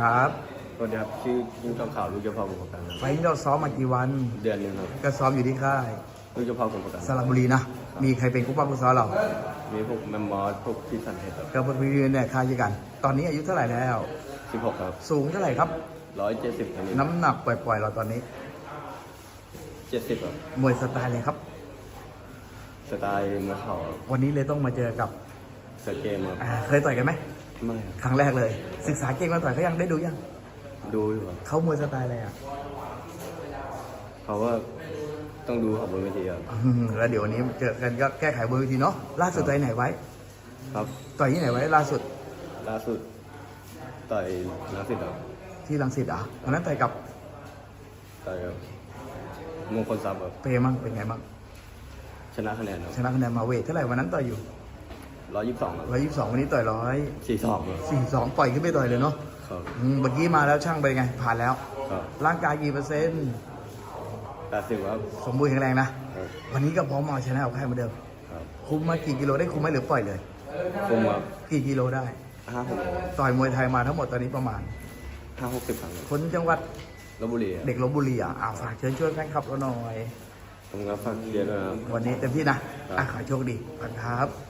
ครับ สวัสดีครับชื่อยิ่งทองขาวลูกเจ้าพ่อกรมประกันครับไฟล์เราซ้อมมากี่วัน เดือนหนึงครับก็ซ้อมอยู่ที่ค่ายลูกเจ้าพ่อกรมประกันสระบุรีนะ มีใครเป็นคู่ป้าคู่ซ้อมเรา มีพวกแมมมอสพวกพี่สันเทศครับก็พี่ๆเนี่ยค่ายเดียวกัน ตอนนี้อายุเท่าไหร่แล้ว สิบหกครับสูงเท่าไหร่ครับ ร้อยเจ็ดสิบอันนี้น้ำหนักปล่อยๆ เราตอนนี้ เจ็ดสิบครับมวยสไตล์เลยครับ สไตล์มะเขาวันนี้เลยต้องมาเจอกับสเกมครับอ่าเคยต่อยกันไหม ไม่ครับครั้งแรกเลย ศึกษาเก่งมาต่อยเขายังได้ดูยังดูอยู่ครับเขามวยสไตล์อะไรอะเขาว่าต้องดูของบนเวทีครับอืมแล้วเดี๋ยววันนี้เจอกันก็แก้ไขบนเวทีเนาะล่าสุดต่อยไหนไว้ ครับต่อยที่ไหนไว้ล่าสุดล่าสุดต่อยนักสิทธิ์ครับที่รังสิตอะวันนั้นต่อยกับต่อยกับมงคลทรัพย์ครับเปมั่งเป็นไงบ้างชนะคะแนนครับชนะคะแนนมาเวทเท่าไหร่วันนั้นต่อยอยู่ ร้อยยี่สิบสองครับร้อยยี่สิบสองวันนี้ต่อยร้อยสี่สองครับสี่สองปล่อยขึ้นไปต่อยเลยเนาะครับอืมเมื่อกี้มาแล้วช่างไปนไง ผ่านแล้วครับร่างกายกี่เปอร์เซ็นต์แปดสิบครับสมบูรณ์แข็งแรงนะครับวันนี้ก็พร้อมมาเอาชนะเอาแค่เหมือนเดิมครับคุมมากี่กิโลได้คุมไหมหรือปล่อยเลยคุมครับกี่กิโลได้ห้าหกต่อยมวยไทยมาทั้งหมดตอนนี้ประมาณห้าหกสิบครั้งครับคนจังหวัดลบบุรีครับเด็กลบบุรีอะอ่าฝากเชิญชวนแฟนคลับเราหน่อยผมก็ฝากเชียร์ด้วยนะครับวันนี้เต็มที่นะอะขอให้โชคดีขอบคุณครับ